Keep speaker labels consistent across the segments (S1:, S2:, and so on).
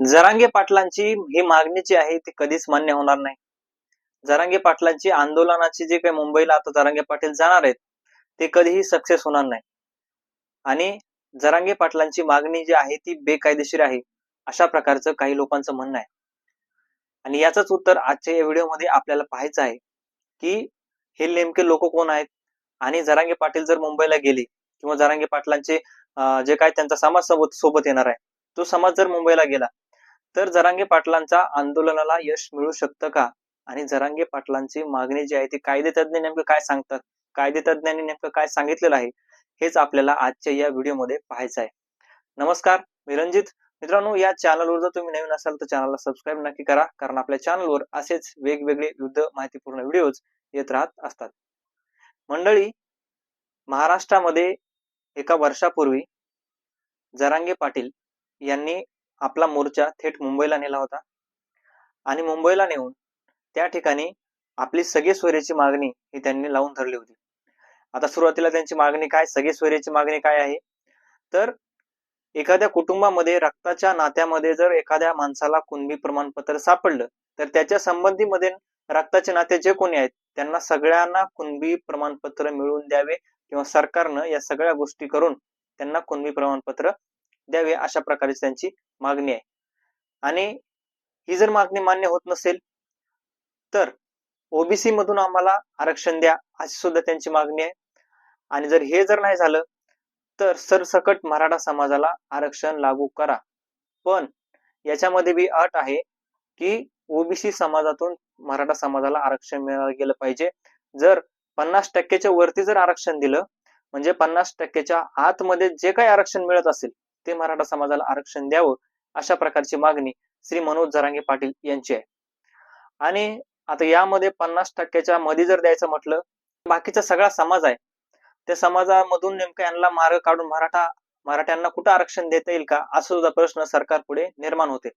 S1: जरांगे पाटलांची ही मागणी जी आहे ती कधीच मान्य होणार नाही. जरांगे पाटलांची आंदोलनाची जे काही मुंबईला आता जरांगे पाटील जाणार आहेत ते कधीही सक्सेस होणार नाही. आणि जरांगे पाटलांची मागणी जी आहे ती बेकायदेशीर आहे अशा प्रकारचं काही लोकांचं म्हणणं आहे. आणि याचंच उत्तर आजच्या या व्हिडिओमध्ये आपल्याला पाहायचं आहे की हे नेमके लोक कोण आहेत? आणि जरांगे पाटील जर मुंबईला गेले किंवा जरांगे पाटलांचे जे काय त्यांचा समाज सोबत सोबत येणार आहे तो समाज जर मुंबईला गेला तर जरांगे पाटलांचा आंदोलनाला यश मिळू शकतं का? आणि जरांगे पाटलांची मागणी जी आहे ती कायदे तज्ज्ञ नेमकं काय सांगतात? कायदे तज्ज्ञांनी नेमकं काय सांगितलेलं आहे? हेच आपल्याला आजच्या या व्हिडिओमध्ये पाहायचं आहे. नमस्कार मी रंजित मित्रांनो या चॅनलवर जर तुम्ही नवीन असाल तर चॅनलला सबस्क्राईब नक्की करा कारण आपल्या चॅनलवर असेच वेगवेगळे युद्ध माहितीपूर्ण व्हिडिओज येत राहत असतात. मंडळी महाराष्ट्रामध्ये एका वर्षापूर्वी जरांगे पाटील यांनी आपला मोर्चा थेट मुंबईला नेला होता. आणि मुंबईला नेऊन त्या ठिकाणी आपली सगळे सोयरीची मागणी ही त्यांनी लावून धरली होती. आता सुरुवातीला त्यांची मागणी काय सगळे सोयरीची मागणी काय आहे? तर एखाद्या कुटुंबामध्ये रक्ताच्या नात्यामध्ये जर एखाद्या माणसाला कुणबी प्रमाणपत्र सापडलं तर त्याच्या संबंधीमध्ये रक्ताचे नाते जे कोणी आहेत त्यांना सगळ्यांना कुणबी प्रमाणपत्र मिळवून द्यावे किंवा सरकारनं या सगळ्या गोष्टी करून त्यांना कुणबी प्रमाणपत्र द्यावे अशा प्रकारे त्यांची मागणी आहे. आणि ही जर मागणी मान्य होत नसेल तर ओबीसी मधून आम्हाला आरक्षण द्या अशी सुद्धा त्यांची मागणी आहे. आणि जर हे जर नाही झालं तर सरसकट मराठा समाजाला आरक्षण लागू करा. पण याच्यामध्ये बी अट आहे की ओबीसी समाजातून मराठा समाजाला आरक्षण मिळालं गेलं पाहिजे. जर पन्नास टक्क्याच्या वरती जर आरक्षण दिलं म्हणजे पन्नास टक्क्याच्या आतमध्ये जे काही आरक्षण मिळत असेल ते मराठा समाजाला आरक्षण द्यावं अशा प्रकारची मागणी श्री मनोज जरांगे पाटील यांची आहे. आणि आता यामध्ये पन्नास टक्क्याच्या मध्ये जर द्यायचं म्हटलं बाकीचा सगळा समाज आहे. त्या समाजामधून नेमकं यांना मार्ग काढून मराठा मराठ्यांना कुठं आरक्षण देता येईल का असा सुद्धा प्रश्न सरकार पुढे निर्माण होते.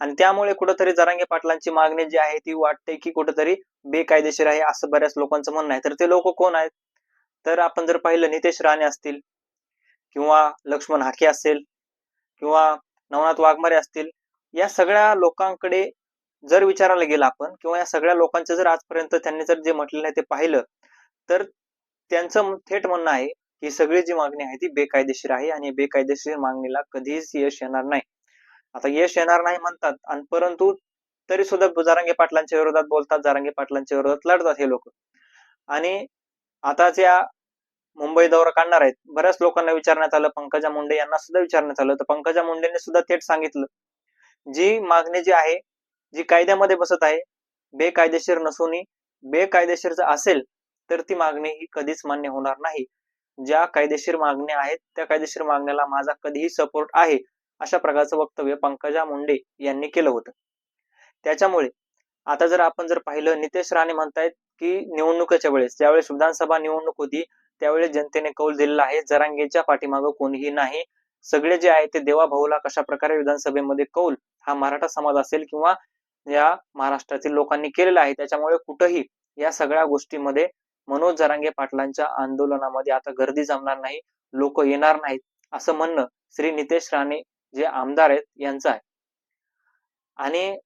S1: आणि त्यामुळे कुठंतरी जरांगे पाटलांची मागणी जी आहे ती वाटते की कुठंतरी बेकायदेशीर आहे असं बऱ्याच लोकांचं म्हणणं आहे. तर ते लोक कोण आहेत? तर आपण जर पाहिलं नितेश राणे असतील किंवा लक्ष्मण हाके असेल किंवा नवनाथ वाघमारे असतील या सगळ्या लोकांकडे जर विचारायला गेलं आपण किंवा या सगळ्या लोकांचं जर आजपर्यंत त्यांनी जर जे म्हटलेलं आहे ते पाहिलं तर त्यांचं थेट म्हणणं आहे की सगळी जी मागणी आहे ती बेकायदेशीर आहे आणि बेकायदेशीर मागणीला कधीच यश येणार नाही. आता यश येणार नाही म्हणतात आणि परंतु तरी सुद्धा जारांगे पाटलांच्या विरोधात बोलतात जारांगे पाटलांच्या विरोधात लढतात हे लोक. आणि आता ज्या मुंबई दौरा काढणार आहेत. बऱ्याच लोकांना विचारण्यात आलं पंकजा मुंडे यांना सुद्धा विचारण्यात आलं. तर पंकजा मुंडेने सुद्धा थेट सांगितलं. जी मागणी जी आहे जी कायद्यामध्ये बसत आहे बेकायदेशीर नसून बेकायदेशीर जर असेल तर ती मागणी ही कधीच मान्य होणार नाही. ज्या कायदेशीर मागण्या आहेत त्या कायदेशीर मागण्याला माझा कधीही सपोर्ट आहे अशा प्रकारचं वक्तव्य पंकजा मुंडे यांनी केलं होतं. त्याच्यामुळे आता जर आपण जर पाहिलं नितेश राणे म्हणतायत की निवडणुकीच्या वेळेस ज्यावेळेस विधानसभा निवडणूक होती त्यावेळेस जनतेने कौल दिलेला आहे. जरांगेच्या पाठीमागं कोणीही नाही. सगळे जे आहे ते देवा भाऊला कशा प्रकारे विधानसभेमध्ये कौल हा मराठा समाज असेल किंवा या महाराष्ट्रातील लोकांनी केलेला आहे त्याच्यामुळे कुठंही या सगळ्या गोष्टीमध्ये मनोज जरांगे पाटलांच्या आंदोलनामध्ये आता गर्दी जमणार नाही लोक येणार नाहीत असं म्हणणं श्री नितेश राणे जे आमदार आहेत यांचं आहे. आणि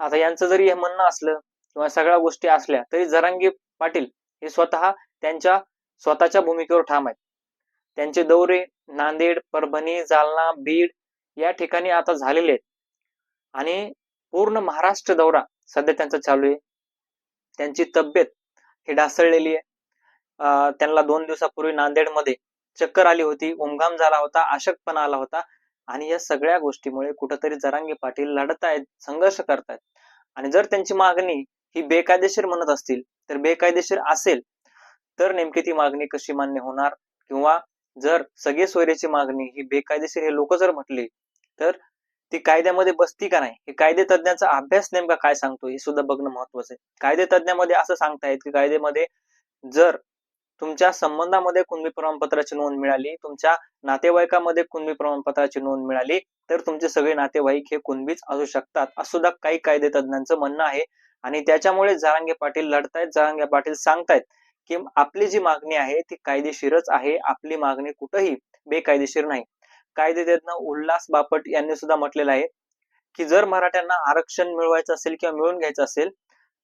S1: आता यांचं जरी हे म्हणणं असलं किंवा सगळ्या गोष्टी असल्या तरी जरांगे पाटील हे स्वतः त्यांच्या स्वतःच्या भूमिकेवर ठाम आहेत. त्यांचे दौरे नांदेड परभणी जालना बीड या ठिकाणी आता झालेले आहेत. आणि पूर्ण महाराष्ट्र दौरा सध्या त्यांचा चालू आहे. त्यांची तब्येत ही ढासळलेली आहे. त्यांना दोन दिवसापूर्वी नांदेडमध्ये चक्कर आली होती उमघाम झाला होता अशक्तपणा आला होता. आणि या सगळ्या गोष्टीमुळे कुठंतरी जरांगी पाटील लढत आहेत संघर्ष करतायत. आणि जर त्यांची मागणी ही बेकायदेशीर म्हणत असतील तर बेकायदेशीर असेल. तर नेमकी ती मागणी कशी मान्य होणार? किंवा जर सगळे सोयरेची मागणी ही बेकायदेशीर हे लोक जर म्हटले तर ती कायद्यामध्ये बसती का नाही? हे कायदे तज्ञांचा अभ्यास नेमका काय सांगतो हे सुद्धा बघणं महत्वाचं आहे. कायदे तज्ञांमध्ये असं सांगतायत की कायद्यामध्ये जर तुमच्या संबंधामध्ये कुणबी प्रमाणपत्राची नोंद मिळाली तुमच्या नातेवाईकामध्ये कुणबी प्रमाणपत्राची नोंद मिळाली तर तुमचे सगळे नातेवाईक हे कुणबीच असू शकतात असं सुद्धा काही कायदे तज्ञांचं म्हणणं आहे. आणि त्याच्यामुळे जारांगे पाटील लढतायत जारांगे पाटील सांगतायत की आपली जी मागणी आहे ती कायदेशीरच आहे. आपली मागणी कुठंही बेकायदेशीर नाही. कायदेतज्ञ उल्हास बापट यांनी सुद्धा म्हटलेलं आहे की जर मराठ्यांना आरक्षण मिळवायचं असेल किंवा मिळवून घ्यायचं असेल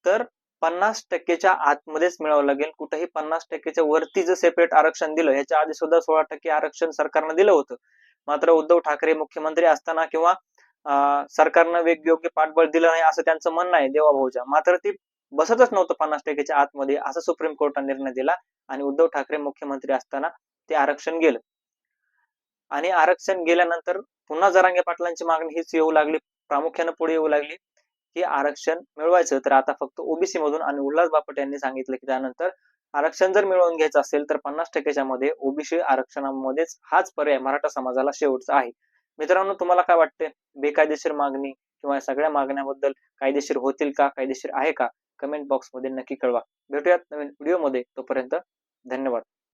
S1: तर पन्नास टक्केच्या आतमध्येच मिळावं लागेल. कुठेही पन्नास टक्केच्या वरती जर सेपरेट आरक्षण दिलं याच्या आधी सुद्धा सोळा टक्के आरक्षण सरकारनं दिलं होतं. मात्र उद्धव ठाकरे मुख्यमंत्री असताना किंवा अं, सरकारनं वेगयोग्य पाठबळ दिलं नाही असं त्यांचं म्हणणं आहे देवाभाऊच्या. मात्र ती बसतच नव्हतं पन्नास टक्केच्या आतमध्ये असा सुप्रीम कोर्टाने निर्णय दिला आणि उद्धव ठाकरे मुख्यमंत्री असताना ते आरक्षण गेलं. आणि आरक्षण गेल्यानंतर पुन्हा जरांगे पाटलांची मागणी हीच येऊ लागली प्रामुख्याने पुढे येऊ लागली की आरक्षण मिळवायचं. तर आता फक्त ओबीसी मधून आणि उल्हास बापट यांनी सांगितलं की त्यानंतर आरक्षण जर मिळवून घ्यायचं असेल तर पन्नास टक्क्याच्या मध्ये ओबीसी आरक्षणामध्येच हाच पर्याय मराठा समाजाला शेवटचा आहे. मित्रांनो तुम्हाला काय वाटते बेकायदेशीर मागणी किंवा सगळ्या मागण्याबद्दल कायदेशीर होतील का? कायदेशीर आहे का? कमेंट बॉक्समध्ये नक्की कळवा. भेटूयात नवीन व्हिडिओमध्ये तोपर्यंत धन्यवाद.